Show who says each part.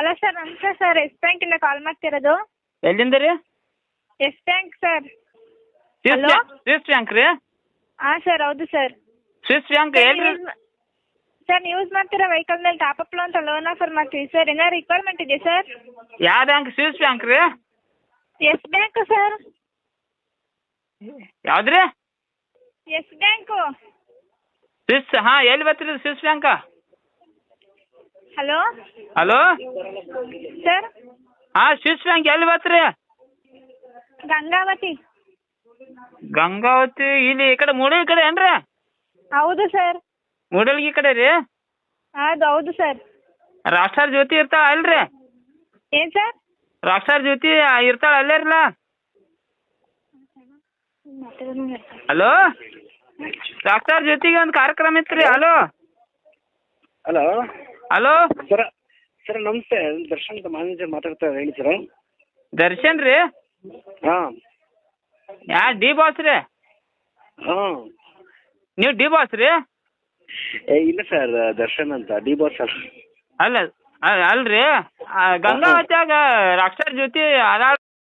Speaker 1: Hello sir ನಮಸ್ತೆ sir Yes ಬ್ಯಾಂಕಿಂದ call ಮಾಡ್ತಿರೋದು?
Speaker 2: ಎಲ್ಲಿಂದ ರೀ?
Speaker 1: Yes bank sir
Speaker 2: Swiss? Bank Swiss bank ರೀ?
Speaker 1: ಹಾಂ ಸರ್ ಹೌದು ಸರ್
Speaker 2: ಸ್ವಿಸ್ ಬ್ಯಾಂಕ್ ಎಲ್ರಿ
Speaker 1: ಸರ್ ಯೂಸ್ ಮಾಡ್ತಿರೋ ವೆಹಿಕಲ್ ಮೇಲೆ ಟಾಪ್ ಅಪ್ ಅಂತ ಲೋನ್ ಆಫರ್ ಮಾಡ್ತೀವಿ ಸರ್ ಏನಾದ್ರು ರಿಕ್ವೈರ್ಮೆಂಟ್ ಇದೆಯಾ ಸರ್
Speaker 2: ಯಾವ ಬ್ಯಾಂಕ್ ಸ್ವಿಸ್ ಬ್ಯಾಂಕ್ ರೀ?
Speaker 1: ಎಸ್ ಬ್ಯಾಂಕ್ ಸರ್
Speaker 2: ಯಾವ್ದ್ರಿ?
Speaker 1: ಎಸ್ ಬ್ಯಾಂಕು
Speaker 2: ಸ್ವಿಸ್ ಹಾಂ ಎಲ್ಲಿ ಬರ್ತೀರಿ Swiss bank
Speaker 1: hello?
Speaker 2: Hello?
Speaker 1: Sir?
Speaker 2: ಹಾ ಸ್ವಿಸ್ ಬ್ಯಾಂಕ್ ಎಲ್ಲಿ ಬರ್ತೀರಿ?
Speaker 1: ಗಂಗಾವತಿ.
Speaker 2: ಗಂಗಾವತಿ ಇಲ್ಲಿ ಈ ಕಡೆ ಮೂಡಲ್ ಕಡೆ ಏನ್ರಿ?
Speaker 1: ಹೌದು ಸರ್.
Speaker 2: ಮೂಡಲ್ಗಿ ಕಡೆ ರೀ?
Speaker 1: ಹೌದು ಹೌದು ಸರ್.
Speaker 2: ರಾಷ್ಟ್ರ ಜ್ಯೋತಿ ಇರ್ತಾಳ ಅಲ್ರಿ?
Speaker 1: ಏನ್ ಸರ್?
Speaker 2: ರಾಷ್ಟ್ರ ಜ್ಯೋತಿ ಇರ್ತಾಳ ಅಲ್ಲೇರ್ಲ ಹಲೋ? ರಾಷ್ಟ್ರ ಜ್ಯೋತಿಗೆ ಒಂದು ಕಾರ್ಯಕ್ರಮ ಇತ್ತು ರೀ hello?
Speaker 3: Hello?
Speaker 2: Hello
Speaker 3: sir sir ನಮಸ್ತೆ. ದರ್ಶನ್ ಅಂತ ಮ್ಯಾನೇಜರ್ ಮಾತಾಡ್ತಾರೆ ಹೇಳಿ ಸರ್
Speaker 2: ದರ್ಶನ್ ರೀ?
Speaker 3: ಹಾಂ.
Speaker 2: ಯಾ ಡಿ ಬಾಸ್ ರೀ?
Speaker 3: ಹಾಂ.
Speaker 2: ನೀವು ಡಿ ಬಾಸ್ ರೀ?
Speaker 3: ಏ ಇಲ್ಲ ಸರ್ ದರ್ಶನ್ ಅಂತ. ಡಿ ಬಾಸ್ ಸರ್
Speaker 2: ಅಲ್ಲ ಅಲ್ರಿ? ಗಂಗಾವತ್ಯಾಗ ರಾಷ್ಟ್ರ ಜ್ಯೋತಿ ಅದಾಳ